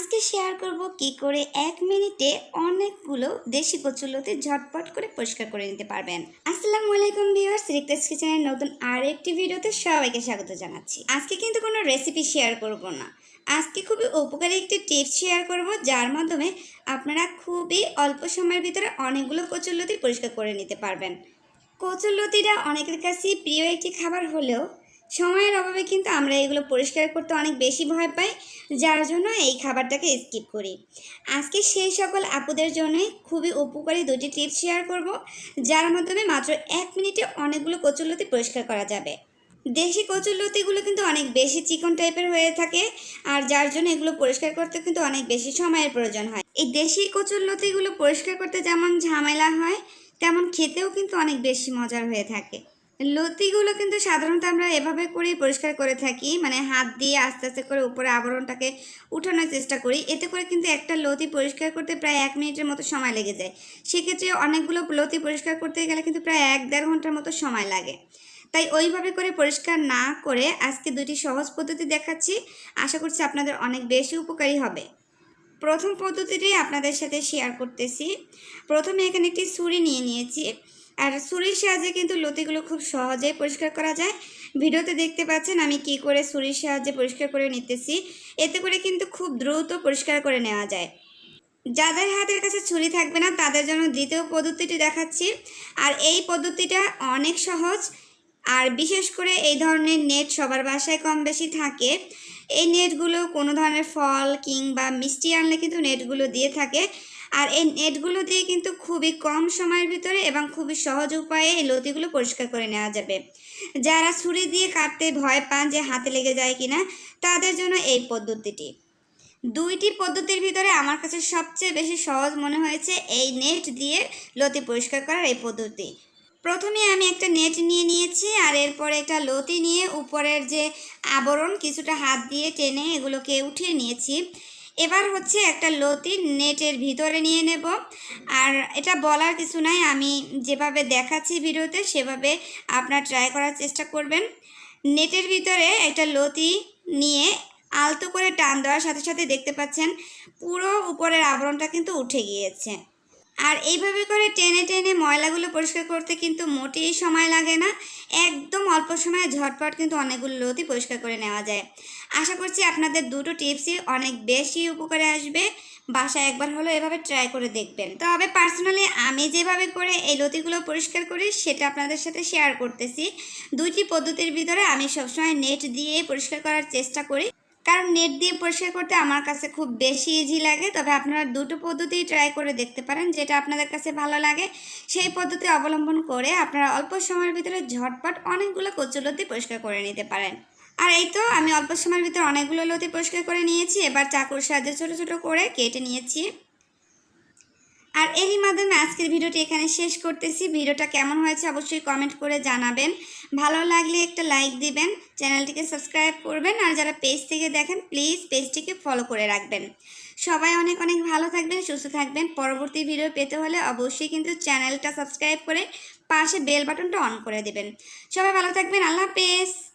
আজকে শেয়ার করব কি করে এক মিনিটে অনেকগুলো দেশি কচুলতি ঝটপট করে পরিষ্কার করে নিতে পারবেন। আসসালামু আলাইকুম ভিউয়ার্স রিক্তেস কিচেনের নতুন আর একটি ভিডিওতে সবাইকে স্বাগত জানাচ্ছি। আজকে কিন্তু কোনো রেসিপি শেয়ার করব না। আজকে খুবই উপকারী একটি টিপস শেয়ার করব, যার মাধ্যমে আপনারা খুবই অল্প সময়ের ভিতরে অনেকগুলো কচুলতি পরিষ্কার করে নিতে পারবেন। কচুরলতিটা অনেকের কাছেই প্রিয় একটি খাবার হলেও সময়ের অভাবে কিন্তু আমরা এগুলো পরিষ্কার করতে অনেক বেশি ভয় পাই, যার জন্য এই খাবারটাকে স্কিপ করি। আজকে সেই সকল আপুদের জন্য খুবই উপকারী দুটি টিপস শেয়ার করব, যার মাধ্যমে মাত্র এক মিনিটে অনেকগুলো কচুরলতি পরিষ্কার করা যাবে। দেশি কচুরলতিগুলো কিন্তু অনেক বেশি চিকন টাইপের হয়ে থাকে, আর যার জন্য এগুলো পরিষ্কার করতে কিন্তু অনেক বেশি সময়ের প্রয়োজন হয়। এই দেশি কচুরলতিগুলো পরিষ্কার করতে যেমন ঝামেলা হয়, তেমন খেতেও কিন্তু অনেক বেশি মজার হয়ে থাকে। লতিগুলো কিন্তু সাধারণত আমরা এভাবে করেই পরিষ্কার করে থাকি মানে হাত দিয়ে আস্তে আস্তে করে উপরে আবরণটাকে উঠানোর চেষ্টা করি। এতে করে কিন্তু একটা লতি পরিষ্কার করতে প্রায় এক মিনিটের মতো সময় লেগে যায়। সেক্ষেত্রে অনেকগুলো লতি পরিষ্কার করতে গেলে কিন্তু প্রায় এক দেড় ঘণ্টার মতো সময় লাগে। তাই ওইভাবে করে পরিষ্কার না করে আজকে দুটি সহজ পদ্ধতি দেখাচ্ছি। আশা করছি আপনাদের অনেক বেশি উপকারী হবে। প্রথম পদ্ধতিটি আপনাদের সাথে শেয়ার করতেছি। প্রথমে এখানে একটি ছুরি নিয়ে নিয়েছি। আর সুরির সাহায্যে কিন্তু লতিগুলো খুব সহজেই পরিষ্কার করা যায়। ভিডিওতে দেখতে পাচ্ছেন আমি কি করে সুরির সাহায্যে পরিষ্কার করে নিতেছি। এতে করে কিন্তু খুব দ্রুত পরিষ্কার করে নেওয়া যায়। যাদের হাতের কাছে ছুরি থাকবে না, তাদের জন্য দ্বিতীয় পদ্ধতিটি দেখাচ্ছি। আর এই পদ্ধতিটা অনেক সহজ। আর বিশেষ করে এই ধরনের নেট সবার বাসায় কম বেশি থাকে। এই নেটগুলো কোনো ধরনের ফল কিংবা মিষ্টি আনলে কিন্তু নেটগুলো দিয়ে থাকে। আর এই নেটগুলো দিয়ে কিন্তু খুবই কম সময়ের ভিতরে এবং খুবই সহজ উপায়ে এই লতিগুলো পরিষ্কার করে নেওয়া যাবে। যারা ছুরি দিয়ে কাটতে ভয় পান যে হাতে লেগে যায় কিনা, তাদের জন্য এই পদ্ধতিটি। দুইটি পদ্ধতির ভিতরে আমার কাছে সবচেয়ে বেশি সহজ মনে হয়েছে এই নেট দিয়ে লতি পরিষ্কার করার এই পদ্ধতি। প্রথমে আমি একটা নেট নিয়ে নিয়েছি আর এরপরে একটা লতি নিয়ে উপরের যে আবরণ, কিছুটা হাত দিয়ে টেনে এগুলোকে উঠিয়ে নিয়েছি। এবার হচ্ছে একটা লতি নেটের ভিতরে নিয়ে নেব। আর এটা বলার কিছু নাই, আমি যেভাবে দেখাচ্ছি ভিডিওতে সেভাবে আপনার ট্রাই করার চেষ্টা করবেন। নেটের ভিতরে একটা লতি নিয়ে আলতো করে টান দেওয়ার সাথে সাথে দেখতে পাচ্ছেন পুরো উপরের আবরণটা কিন্তু উঠে গিয়েছে। আর এইভাবে করে টেনে টেনে ময়লাগুলো পরিষ্কার করতে কিন্তু মোটেই সময় লাগে না। একদম অল্প সময়ে ঝটপট কিন্তু অনেকগুলো লতি পরিষ্কার করে নেওয়া যায়। আশা করছি আপনাদের দুটো টিপসই অনেক বেশি উপকারে আসবে। বাসায় একবার হলো এভাবে ট্রাই করে দেখবেন। তবে পার্সোনালি আমি যেভাবে করে এই লতিগুলো পরিষ্কার করি, সেটা আপনাদের সাথে শেয়ার করতেছি। দুইটি পদ্ধতির ভিতরে আমি সবসময় নেট দিয়ে পরিষ্কার করার চেষ্টা করি। কারণ নেট দিয়ে পরিষ্কার করতে আমার কাছে খুব বেশি ইজি লাগে। তবে আপনারা দুটো পদ্ধতিই ট্রাই করে দেখতে পারেন, যেটা আপনাদের কাছে ভালো লাগে। সেই পদ্ধতি অবলম্বন করে আপনারা অল্প সময়ের ভিতরে ঝটপট অনেকগুলো কচুলতি পরিষ্কার করে নিতে পারেন। আর এই তো আমি অল্প সময়ের ভিতরে অনেকগুলো লতি পরিষ্কার করে নিয়েছি। এবার চাকুর সাহায্যে ছোটো ছোটো করে কেটে নিয়েছি। আর এরই মাধ্যমে আজকের ভিডিওটি এখানে শেষ করতেছি। ভিডিওটা কেমন হয়েছে অবশ্যই কমেন্ট করে জানাবেন। ভালো লাগলে একটা লাইক দিবেন, চ্যানেলটিকে সাবস্ক্রাইব করবেন, আর যারা পেজ থেকে দেখেন প্লিজ পেজটিকে ফলো করে রাখবেন। সবাই অনেক অনেক ভালো থাকবেন, সুস্থ থাকবেন। পরবর্তী ভিডিও পেতে হলে অবশ্যই কিন্তু চ্যানেলটা সাবস্ক্রাইব করে পাশে বেল বাটনটা অন করে দেবেন। সবাই ভালো থাকবেন, আল্লাহ হাফেজ।